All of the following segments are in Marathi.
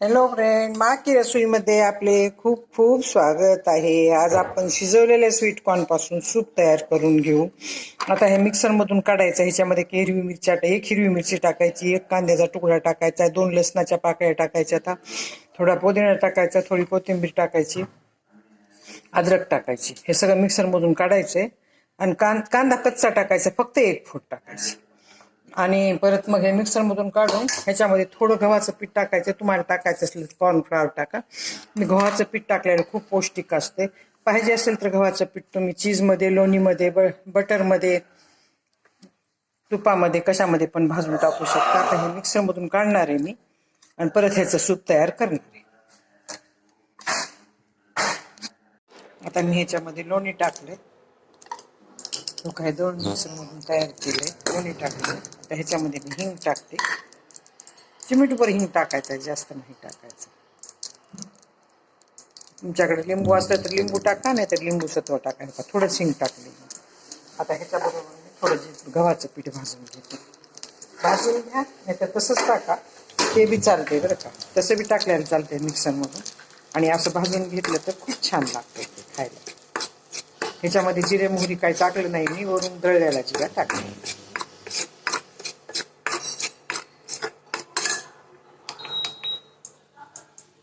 हॅलो फ्रेंड माकी रसोईमध्ये आपले खूप खूप स्वागत आहे. आज आपण शिजवलेल्या स्वीटकॉर्नपासून सूप तयार करून घेऊ. आता हे मिक्सरमधून काढायचं. ह्याच्यामध्ये एक हिरवी मिरची एक हिरवी मिरची टाकायची एक कांद्याचा तुकडा टाकायचा दोन लसणाच्या पाकळ्या टाकायच्या आता. थोडा पुदिना टाकायचा थोडी कोथिंबीर टाकायची अद्रक टाकायची. हे सगळं मिक्सरमधून काढायचं आहे आणि कां कांदा कच्चा टाकायचा फक्त एक फूट टाकायची. आणि परत मग हे मिक्सरमधून काढून ह्याच्यामध्ये थोडं गव्हाचं पीठ टाकायचं तुम्हाला टाकायचं असेल तर कॉर्नफ्लॉवर टाका. मी गव्हाचं पीठ टाकल्याने खूप पौष्टिक असते. पाहिजे असेल तर गव्हाचं पीठ तुम्ही चीजमध्ये लोणीमध्ये ब बटरमध्ये तुपामध्ये कशामध्ये पण भाजून टाकू शकता. आता हे मिक्सरमधून काढणार आहे मी. आणि परत ह्याचं सूप तयार करणार आहे. आता मी ह्याच्यामध्ये लोणी टाकले तो काय दोन मिक्सरमधून तयार केले दोन्ही टाकले तर ह्याच्यामध्ये मी हिंग टाकते. चिमिटभर हिंग टाकायचं आहे जास्त नाही टाकायचं. तुमच्याकडे लिंबू असलं तर लिंबू टाका नाही तर लिंबू सत्व टाकायचं थोडंच हिंग टाकले आता ह्याच्याबरोबर मी थोडं गव्हाचं पीठ भाजून घेते. भाजून घ्या नाही तर तसंच टाका. ते बी चालते बरं का. तसं बी टाकल्याला चालते मिक्सरमधून. आणि असं भाजून घेतलं तर खूप छान लागते ते ह्याच्यामध्ये जिरे मोहरी काही टाकलं नाही मी वरून दळलेला जिरा टाकला.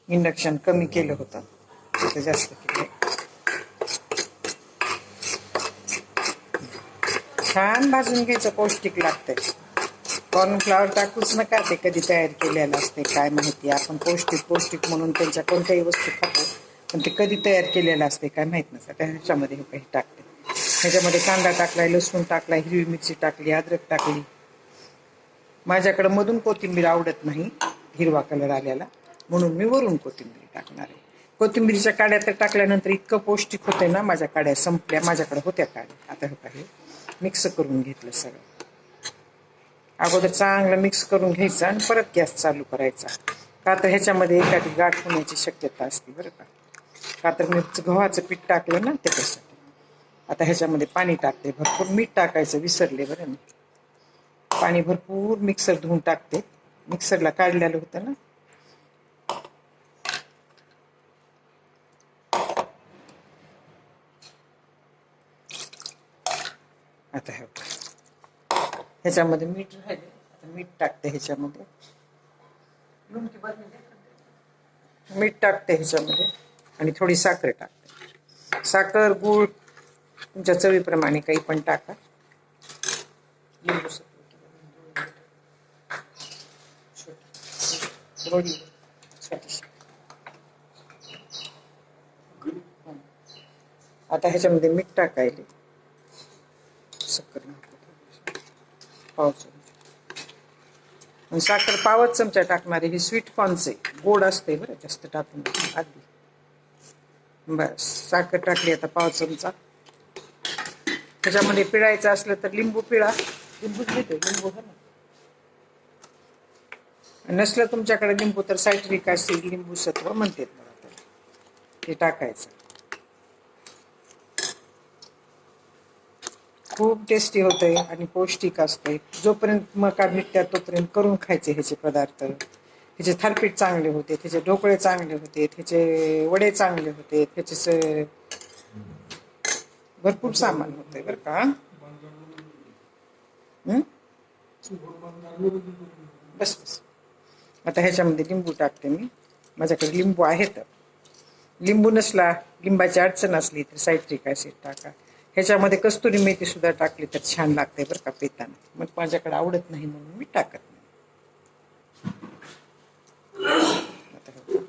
इंडक्शन कमी केलं होतं. जास्त केलं छान भाजून घ्यायचं पौष्टिक लागतंय. कॉर्नफ्लावर टाकूच नका ते कधी तयार केलेलं असते काय माहिती आपण पौष्टिक पौष्टिक म्हणून त्यांच्या कोणत्याही वस्तू खातो. पण ते कधी तयार केलेलं असते काय माहीत नसतं त्या ह्याच्यामध्ये हे काही टाकते ह्याच्यामध्ये कांदा टाकलाय लसूण टाकलाय हिरवी मिरची टाकली अद्रक टाकली. माझ्याकडं मधून कोथिंबीर आवडत नाही हिरवा कलर आलेला. म्हणून मी वरून कोथिंबीर टाकणार आहे. कोथिंबीरच्या काड्या तर टाकल्यानंतर इतकं पौष्टिक होते ना माझ्या काड्या संपल्या. माझ्याकडे होत्या काड्या. आता हे काही मिक्स करून घेतलं सगळं. अगोदर चांगलं मिक्स करून घ्यायचं आणि परत गॅस चालू करायचा. का तर ह्याच्यामध्ये एखादी गाठ होण्याची शक्यता असते बरं का. का तर मी गव्हाचं पीठ टाकलं ना त्याच्यासाठी. आता ह्याच्यामध्ये पाणी टाकते. भरपूर मीठ टाकायचं विसरले बरं मी. पाणी भरपूर मिक्सर धुवून टाकते. मिक्सरला काढलेलं होतं ना. आता हे. ह्याच्यामध्ये मीठ राहिले आता मीठ टाकते ह्याच्यामध्ये. मीठ टाकते ह्याच्यामध्ये. आणि थोडी साखर टाकते. साखर गूळ तुमच्या चवीप्रमाणे काही पण टाका. आता ह्याच्यामध्ये मीठ टाकायले. साखर. पाव चमचा. साखर पावच चमचा टाकणारे हे स्वीट कॉर्नचे गोड असते बरं जास्त टाकून आधी बस साखर टाकली आता पाव चमचा. त्याच्यामध्ये पिळायचं असलं तर लिंबू पिळा. लिंबूच घेते लिंबू नसलं तुमच्याकडे लिंबू तर सायट्रिक असेल लिंबू सत्व म्हणते मला तर ते टाकायचं. खूप टेस्टी होते आणि पौष्टिक असते जोपर्यंत मका भेटत्या तोपर्यंत करून खायचे ह्याचे पदार्थ. त्याचे थारपीट चांगले होते त्याचे ढोकळे चांगले होते त्याचे वडे चांगले होते त्याचे भरपूर सामान होते बर का? बस बस. आता ह्याच्यामध्ये लिंबू टाकते मी. माझ्याकडे लिंबू आहेत. लिंबू नसला लिंबाची अडचण असली तर सायट्रिक ऍसिड टाका. ह्याच्यामध्ये कस्तुरी मेथी सुद्धा टाकली तर छान लागते बरं का पिताना. मग माझ्याकडे आवडत नाही म्हणून मी टाकत नाही आता हे बघा.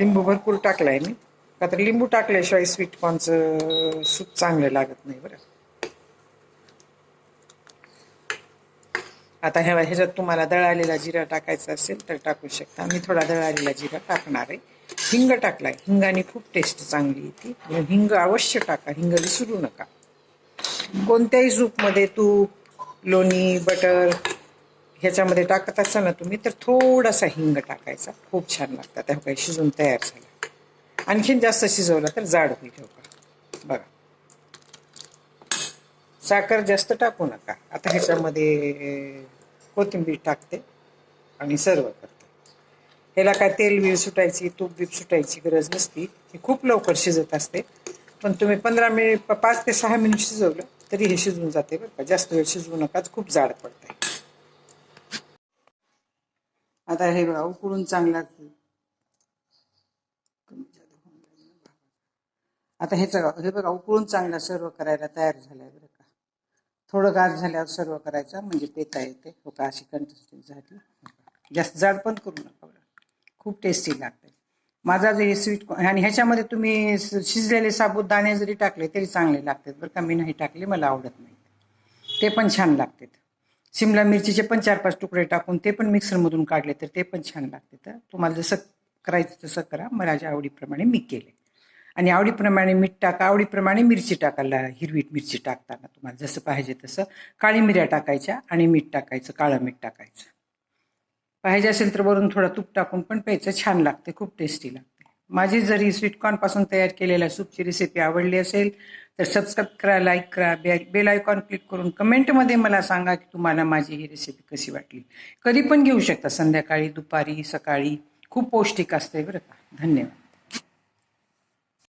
लिंबू भरपूर टाकलाय मी. का तर लिंबू टाकल्याशिवाय स्वीट कॉर्नचं सूप चांगलं लागत नाही बरं. आता ह्या ह्याच्यात तुम्हाला दळालेला जिरा टाकायचा असेल तर टाकू शकता. मी थोडा दळालेला जिरा टाकणार आहे. हिंग टाकलाय. हिंगाने खूप टेस्ट चांगली येते. म्हणून हिंग अवश्य टाका. हिंग विसरू नका. कोणत्याही सूपमध्ये तूप लोणी बटर ह्याच्यामध्ये टाकत असाल ना तुम्ही तर थोडासा हिंग टाकायचा. खूप छान लागतात. त्या काही शिजून तयार झाला आणखीन जास्त शिजवला तर जाड होईल ठेवका बघा. साखर जास्त टाकू नका. आता ह्याच्यामध्ये कोथिंबीर टाकते आणि सर्व करते. ह्याला काय तेल बी सुटायची तूप बीप सुटायची गरज नसती. हे खूप लवकर शिजत असते. पण तुम्ही पंधरा मिनिट पाच ते सहा मिनिट शिजवलं तरी हे शिजून जाते बरं का. जास्त वेळ शिजवू नकाच खूप जाड पडते आता हे बघा उकळून चांगला आता हेच हे बघा उकळून चांगला सर्व करायला तयार झालाय बरं का. थोडं गार झाल्यावर सर्व करायचं म्हणजे पेता येते. हो का अशी कंटेस्टिंग झाली. जास्त जाड पण करू नका बरं. खूप टेस्टी लागते. माझा जे स्वीट आणि ह्याच्यामध्ये तुम्ही शिजलेले साबुदाणे जरी टाकले तरी चांगले लागतात बरं का. मी नाही टाकले मला आवडत नाही. ते पण छान लागतात. शिमला मिरचीचे पण चार पाच तुकडे टाकून ते पण मिक्सरमधून काढले तर ते पण छान लागते. तर तुम्हाला जसं करायचं तसं करा. माझ्या आवडीप्रमाणे मी केले. आणि आवडीप्रमाणे मीठ टाका. आवडीप्रमाणे मिरची टाकायला हिरवी मिरची टाकताना तुम्हाला जसं पाहिजे तसं काळी मिऱ्या टाकायच्या आणि मीठ टाकायचं काळं मीठ टाकायचं. पाहिजे असेल तर वरून थोडं तूप टाकून पण प्यायचं. छान लागते. खूप टेस्टी लागते. माझी जर ही स्वीटकॉर्नपासून तयार केलेल्या सूपची रेसिपी आवडली असेल तर सबस्क्राईब करा लाईक करा बे बेल आयकॉन क्लिक करून कमेंटमध्ये मला सांगा की तुम्हाला माझी ही रेसिपी कशी वाटली. कधी पण घेऊ शकता संध्याकाळी दुपारी सकाळी. खूप पौष्टिक असते बरं का. धन्यवाद.